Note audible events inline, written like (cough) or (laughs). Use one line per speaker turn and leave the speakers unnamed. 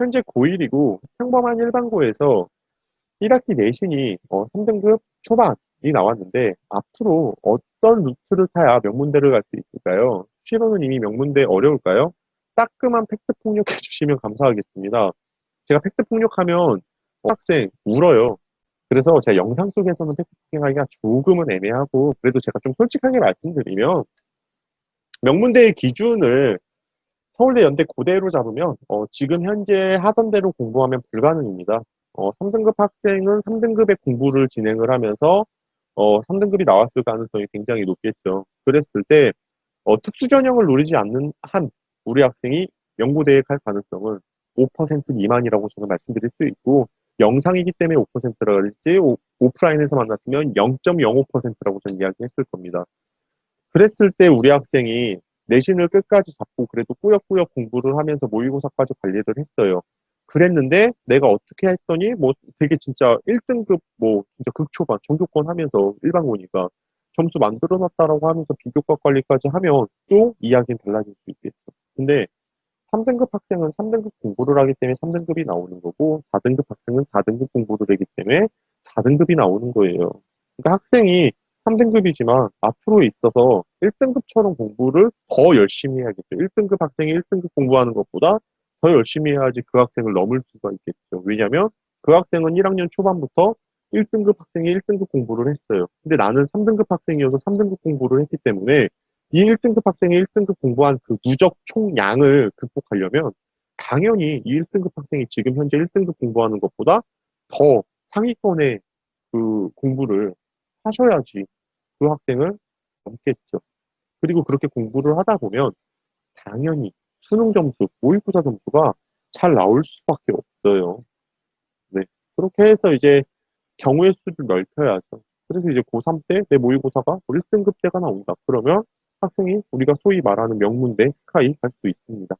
현재 고1이고 평범한 일반고에서 1학기 내신이 어, 3등급 초반이 나왔는데 앞으로 어떤 루트를 타야 명문대를 갈 수 있을까요? 시로는 이미 명문대 어려울까요? 따끔한 팩트 폭력해 (laughs) 주시면 감사하겠습니다. 제가 팩트 폭력하면 학생 울어요. 그래서 제가 영상 속에서는 팩트 폭력하기가 조금은 애매하고 그래도 제가 좀 솔직하게 말씀드리면 명문대의 기준을 서울대 연대 고대로 잡으면 어, 지금 현재 하던 대로 공부하면 불가능입니다. 어, 3등급 학생은 3등급의 공부를 진행을 하면서 어, 3등급이 나왔을 가능성이 굉장히 높겠죠. 그랬을 때 어, 특수 전형을 노리지 않는 한 우리 학생이 명고대에 갈 가능성은 5% 미만이라고 저는 말씀드릴 수 있고 영상이기 때문에 5%라 그랬지 오, 오프라인에서 만났으면 0.05%라고 저는 이야기했을 겁니다. 그랬을 때 우리 학생이 내신을 끝까지 잡고 그래도 꾸역꾸역 공부를 하면서 모의고사까지 관리를 했어요. 그랬는데 내가 어떻게 했더니 뭐 되게 진짜 1등급 뭐 진짜 극초반 전교권 하면서 일반고니까 점수 만들어 놨다라고 하면서 비교과 관리까지 하면 또 이야기는 달라질 수 있겠죠. 근데 3등급 학생은 3등급 공부를 하기 때문에 3등급이 나오는 거고 4등급 학생은 4등급 공부를 하기 때문에 4등급이 나오는 거예요. 그러니까 학생이 3등급이지만 앞으로 있어서 1등급처럼 공부를 더 열심히 해야겠죠. 1등급 학생이 1등급 공부하는 것보다 더 열심히 해야지 그 학생을 넘을 수가 있겠죠. 왜냐하면 그 학생은 1학년 초반부터 1등급 학생이 1등급 공부를 했어요. 근데 나는 3등급 학생이어서 3등급 공부를 했기 때문에 이 1등급 학생이 1등급 공부한 그 누적 총량을 극복하려면 당연히 이 1등급 학생이 지금 현재 1등급 공부하는 것보다 더 상위권의 그 공부를 하셔야지 그 학생을 넘겠죠. 그리고 그렇게 공부를 하다 보면 당연히 수능 점수, 모의고사 점수가 잘 나올 수밖에 없어요. 네. 그렇게 해서 이제 경우의 수를 넓혀야죠. 그래서 이제 고3 때 내 모의고사가 1등급 대가 나온다. 그러면 학생이 우리가 소위 말하는 명문대 스카이 갈 수 있습니다.